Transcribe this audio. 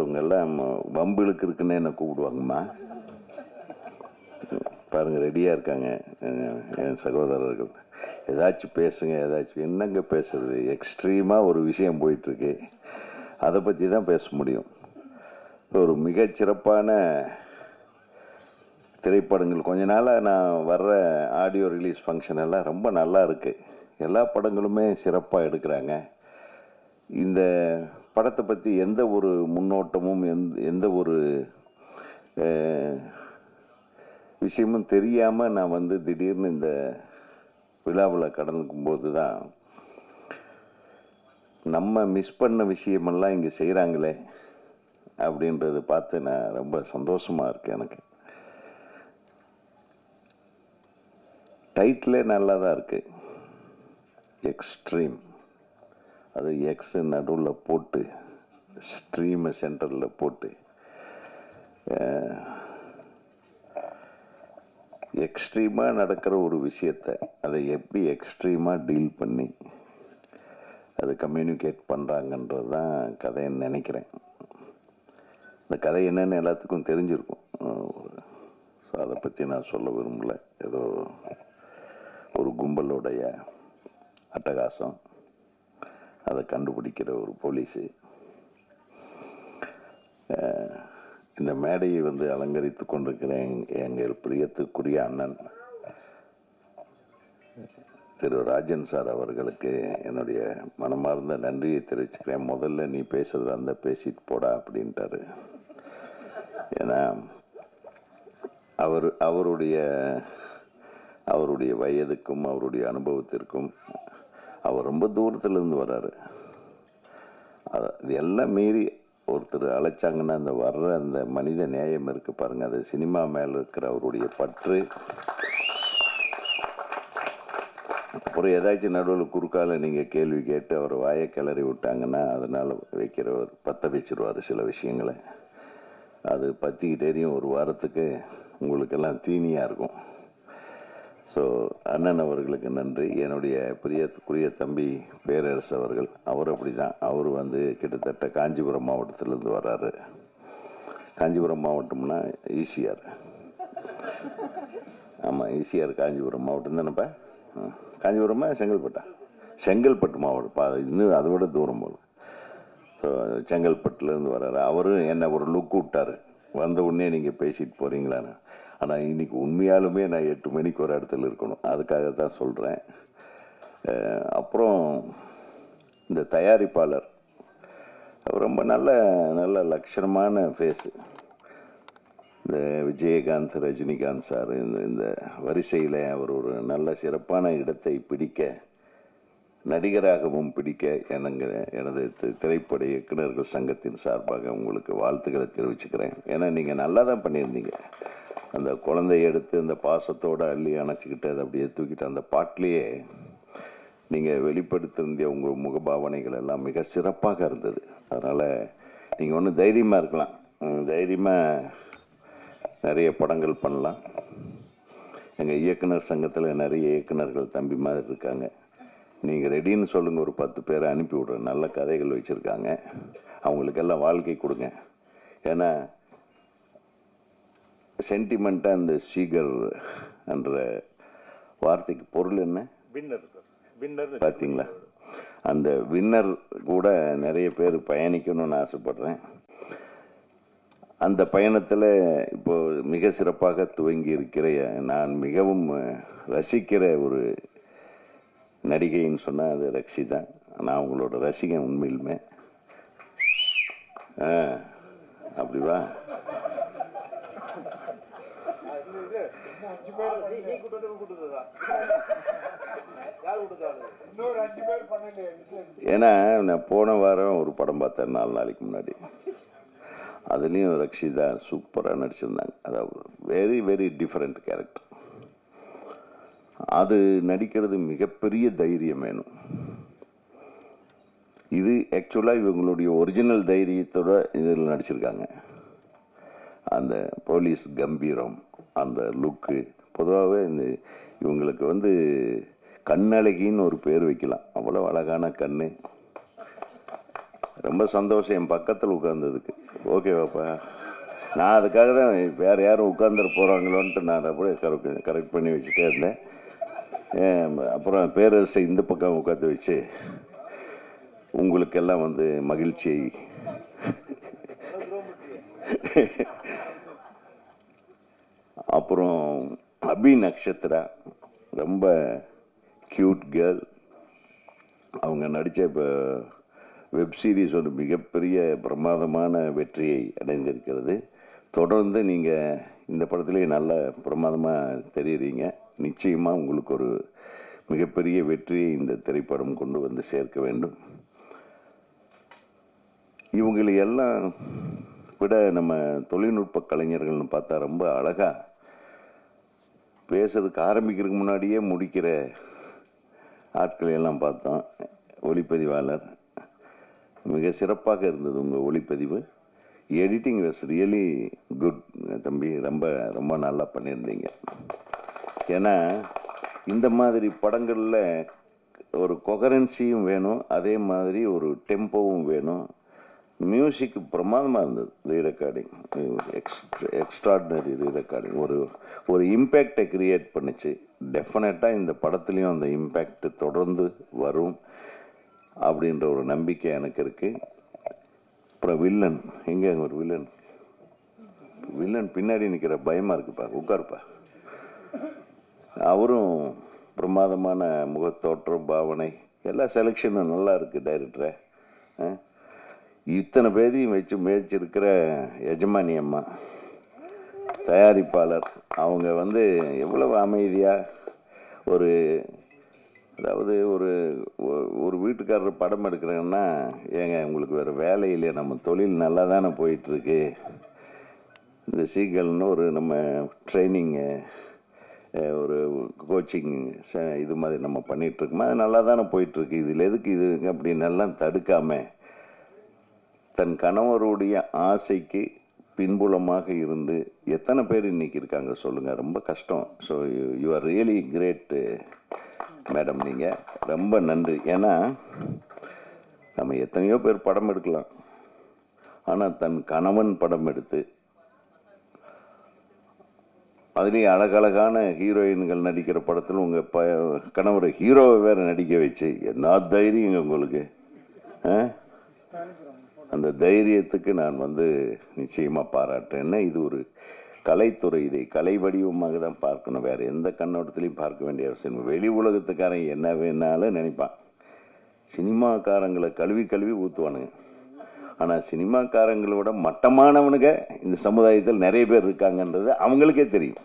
மற்றவங்க எல்லாம் வம்பிழுக்கு இருக்குன்னு என்னை கூப்பிடுவாங்கம்மா. பாருங்கள் ரெடியாக இருக்காங்க என் சகோதரர்கள். ஏதாச்சும் பேசுங்க ஏதாச்சும் என்னங்க பேசுறது? எக்ஸ்ட்ரீமாக ஒரு விஷயம் போயிட்டுருக்கு. அதை பற்றி தான் பேச முடியும். ஒரு மிகச்சிறப்பான திரைப்படங்கள். கொஞ்ச நாளாக நான் வர்ற ஆடியோ ரிலீஸ் ஃபங்க்ஷன் எல்லாம் ரொம்ப நல்லா இருக்குது எல்லா படங்களுமே சிறப்பாக எடுக்கிறாங்க. இந்த படத்தை பற்றி எந்த ஒரு முன்னோட்டமும் எந்த எந்த ஒரு விஷயமும் தெரியாமல் நான் வந்து திடீர்னு இந்த விழாவில் கடந்துக்கும் போது தான் நம்ம மிஸ் பண்ண விஷயமெல்லாம் இங்கே செய்கிறாங்களே அப்படின்றத பார்த்து நான் ரொம்ப சந்தோஷமாக இருக்கேன் எனக்கு. டைட்டிலே நல்லா தான் இருக்குது எக்ஸ்ட்ரீம் அது எக்ஸ் நடுவில் போட்டு ஸ்ட்ரீமை சென்டரில் போட்டு எக்ஸ்ட்ரீமாக நடக்கிற ஒரு விஷயத்தை அதை எப்படி எக்ஸ்ட்ரீமாக டீல் பண்ணி அதை கம்யூனிகேட் பண்ணுறாங்கன்றது தான் கதைன்னு நினைக்கிறேன். இந்த கதை என்னென்னு எல்லாத்துக்கும் தெரிஞ்சிருக்கும். ஸோ அதை பற்றி நான் சொல்ல விரும்பல. ஏதோ ஒரு கும்பலுடைய அட்டகாசம். அதை கண்டுபிடிக்கிற ஒரு போலீஸு. இந்த மேடையை வந்து அலங்கரித்து கொண்டிருக்கிற எங்கள் பிரியத்துக்குரிய அண்ணன் திரு ராஜன் சார் அவர்களுக்கு என்னுடைய மனமார்ந்த நன்றியை தெரிவிச்சுக்கிறேன். முதல்ல நீ பேசுறதா அந்த பேசிட்டு போடா அப்படின்ட்டாரு. ஏன்னா அவர் அவருடைய அவருடைய வயதுக்கும் அவருடைய அனுபவத்திற்கும் அவர் ரொம்ப தூரத்துலேருந்து வர்றாரு அது இது எல்லாம் மீறி ஒருத்தர் அழைச்சாங்கன்னா அந்த வர்ற அந்த மனித நேயம் இருக்கு பாருங்க. அது சினிமா மேல இருக்கிற அவருடைய பற்று. அப்புறம் ஏதாச்சும் நடுவில் குறுக்கால நீங்கள் கேள்வி கேட்டு அவர் வாயை கிளறி விட்டாங்கன்னா அதனால் வைக்கிறவர் பற்ற வச்சிருவார் சில விஷயங்களை. அது பற்றிக்கிட்டேதியும் ஒரு வாரத்துக்கு உங்களுக்கெல்லாம் தீனியாக இருக்கும். ஸோ அண்ணன் அவர்களுக்கு நன்றி. என்னுடைய பிரியத்துக்குரிய தம்பி பேரரசு அவர்கள் அவர் அப்படி தான் அவர் வந்து கிட்டத்தட்ட காஞ்சிபுரம் மாவட்டத்திலேருந்து வர்றாரு காஞ்சிபுரம் மாவட்டம்னா ஈசிஆர். ஆமாம் ஈசிஆர் காஞ்சிபுரம் மாவட்டம் தானேப்பா? காஞ்சிபுரமா? செங்கல்பட்டா? செங்கல்பட்டு மாவட்டம். பா, இன்னும் அதை விட தூரம் போகும் ஸோ செங்கல்பட்டுலேருந்து வர்றாரு அவரும் என்னை ஒரு லுக் விட்டார். வந்த உடனே நீங்கள் பேசிட்டு போகிறீங்களான்னு ஆனால் இன்னைக்கு உண்மையாலுமே நான் எட்டு மணிக்கு ஒரு இடத்துல இருக்கணும். அதுக்காக தான் சொல்கிறேன் அப்புறம் இந்த தயாரிப்பாளர் அவர் ரொம்ப நல்ல நல்ல லட்சணமான ஃபேஸு இந்த விஜயகாந்த் ரஜினிகாந்த் சார் இந்த இந்த வரிசையில் அவர் ஒரு நல்ல சிறப்பான இடத்தை பிடிக்க நடிகராகவும் பிடிக்க எனக்கு எனது திரைப்பட இயக்குனர்கள் சங்கத்தின் சார்பாக உங்களுக்கு வாழ்த்துக்களை தெரிவிச்சுக்கிறேன். ஏன்னா நீங்கள் நல்லா தான் பண்ணியிருந்தீங்க. அந்த குழந்தைய எடுத்து அந்த பாசத்தோடு அள்ளி அணைச்சிக்கிட்டு அதை அப்படியே தூக்கிட்டு அந்த பாட்டிலேயே நீங்கள் வெளிப்படுத்தியிருந்த உங்கள் முகபாவனைகள் எல்லாம் மிக சிறப்பாக இருந்தது. அதனால் நீங்கள் ஒன்றும் தைரியமாக இருக்கலாம். தைரியமாக நிறைய படங்கள் பண்ணலாம். எங்கள் இயக்குனர் சங்கத்தில் நிறைய இயக்குனர்கள் தம்பி மாதிரி இருக்காங்க. நீங்கள் ரெடின்னு சொல்லுங்கள் ஒரு பத்து பேரை அனுப்பி விட்றேன். நல்ல கதைகள் வச்சுருக்காங்க. அவங்களுக்கெல்லாம் வாழ்க்கை கொடுங்க. ஏன்னா சென்டிமெண்ட்டாக அந்த சீகர் என்ற வார்த்தைக்கு பொருள் என்ன? வின்னர் சார் வின்னர் பார்த்தீங்களா அந்த வின்னர் கூட நிறைய பேர் பயணிக்கணும்னு ஆசைப்படுறேன். அந்த பயணத்தில் இப்போ மிக சிறப்பாக துவங்கி இருக்கிற நான் மிகவும் ரசிக்கிற ஒரு நடிகைன்னு சொன்னால் அது ரக்ஷிதா நான் உங்களோட ரசிகன் உண்மையிலுமே. ஏன்னா நான் போன வாரம் ஒரு படம் பார்த்தேன் நாலு நாளைக்கு முன்னாடி. அதுலேயும் ரக்ஷிதா சூப்பராக நடிச்சிருந்தாங்க. அதாவது வெரி வெரி டிஃப்ரெண்ட் கேரக்டர் அது நடிக்கிறது மிகப்பெரிய தைரியம் வேணும். இது ஆக்சுவலாக இவங்களுடைய ஒரிஜினல் தைரியத்தோட இதில் நடிச்சிருக்காங்க. அந்த போலீஸ் கம்பீரம் அந்த லுக்கு. பொதுவாகவே இந்த இவங்களுக்கு வந்து கண்ணழகின்னு ஒரு பேர் வைக்கலாம். அவ்வளோ அழகான கண்ணு. ரொம்ப சந்தோஷம் என் பக்கத்தில் உட்கார்ந்ததுக்கு. ஓகேவாப்பா நான் அதுக்காக தான் வேறு யாரும் உட்காந்துட போகிறாங்களோன்ட்டு நான் அப்படியே கரெக்ட் கரெக்ட் பண்ணி வச்சுட்டே இருந்தேன். அப்புறம் பேரரசை இந்த பக்கம் உட்காந்து வச்சு உங்களுக்கெல்லாம் வந்து மகிழ்ச்சியை அப்புறம் அபி நக்ஷத்ரா ரொம்ப க்யூட் கேர்ள் அவங்க நடித்த இப்போ வெப் சீரிஸ் ஒரு மிகப்பெரிய பிரமாதமான வெற்றியை அடைந்திருக்கிறது. தொடர்ந்து நீங்கள் இந்த படத்துலேயே நல்ல பிரமாதமாக தெரியுறீங்க. நிச்சயமாக உங்களுக்கு ஒரு மிகப்பெரிய வெற்றியை இந்த திரைப்படம் கொண்டு வந்து சேர்க்க வேண்டும். இவங்களை எல்லாம் விட நம்ம தொழில்நுட்ப கலைஞர்கள்னு பார்த்தா ரொம்ப அழகாக பேசுறதுக்கு ஆரம்பிக்கிறதுக்கு முன்னாடியே முடிக்கிற ஆட்களை எல்லாம் பார்த்தோம். ஒளிப்பதிவாளர். மிக சிறப்பாக இருந்தது உங்கள் ஒளிப்பதிவு. எடிட்டிங் வாஸ் ரியலி குட் தம்பி. ரொம்ப ரொம்ப நல்லா பண்ணியிருந்தீங்க. ஏன்னா இந்த மாதிரி படங்களில் ஒரு கொகரன்சியும் வேணும் அதே மாதிரி ஒரு டெம்போவும் வேணும். மியூசிக் பிரமாதமாக இருந்தது re recording extra extraordinary re recording ஒரு ஒரு இம்பேக்டை கிரியேட் பண்ணுச்சு. டெஃபினட்டாக இந்த படத்துலேயும் அந்த இம்பேக்ட் தொடர்ந்து வரும் அப்படின்ற ஒரு நம்பிக்கை எனக்கு இருக்குது அப்புறம் வில்லன் எங்கே ஒரு வில்லன் வில்லன் பின்னாடி நிற்கிற பயமாக இருக்குப்பா உட்காருப்பா அவரும் பிரமாதமான முகத்தோற்றம் பாவனை. எல்லா செலெக்ஷனும் நல்லா இருக்குது டைரக்டரை இத்தனை பேரையும் வச்சு முயற்சிருக்கிற எஜமானி அம்மா தயாரிப்பாளர். அவங்க வந்து எவ்வளவு அமைதியாக ஒரு அதாவது ஒரு ஒ- ஒரு வீட்டுக்காரர் படம் எடுக்கிறாங்கன்னா ஏங்க உங்களுக்கு வேறு வேலை இல்லையா நம்ம தொழில் நல்லா தானே போயிட்டுருக்கு. இந்த சீக்கல்னு ஒரு நம்ம ட்ரைனிங்கு ஒரு கோச்சிங் இது மாதிரி நம்ம பண்ணிகிட்ருக்கோம் அது நல்லா தானே போயிட்டுருக்கு. இதில் எதுக்கு இது அப்படின்னு எல்லாம் தடுக்காமல் தன் கணவருடைய ஆசைக்கு பின்புலமாக இருந்து எத்தனை பேர் இன்னைக்கு இருக்காங்க சொல்லுங்கள் ரொம்ப கஷ்டம். So you are really great madam நீங்கள் ரொம்ப நன்றி. ஏன்னா நம்ம எத்தனையோ பேர் படம் எடுக்கலாம். ஆனால் தன் கணவன் படம் எடுத்து அதுலேயும் அழகழகான ஹீரோயின்கள் நடிக்கிற படத்தில் உங்கள் ப கணவர் ஹீரோவை வேறு நடிக்க வச்சு என்ன தைரியங்க உங்களுக்கு? ஆ? அந்த தைரியத்துக்கு நான் வந்து நிச்சயமாக பாராட்டுறேன்னா இது ஒரு கலைத்துறை இதை. கலை வடிவமாக தான் பார்க்கணும். வேறு எந்த கண்ணோட்டத்திலையும் பார்க்க வேண்டிய அவசியம் வெளி உலகத்துக்காரன் என்ன வேணாலும் நினைப்பான். சினிமாக்காரங்களை கழுவி கழுவி ஊற்றுவானுங்க ஆனால் சினிமாக்காரங்களோட மட்டமானவனுங்க இந்த சமுதாயத்தில் நிறைய பேர் இருக்காங்கன்றது அவங்களுக்கே தெரியும்.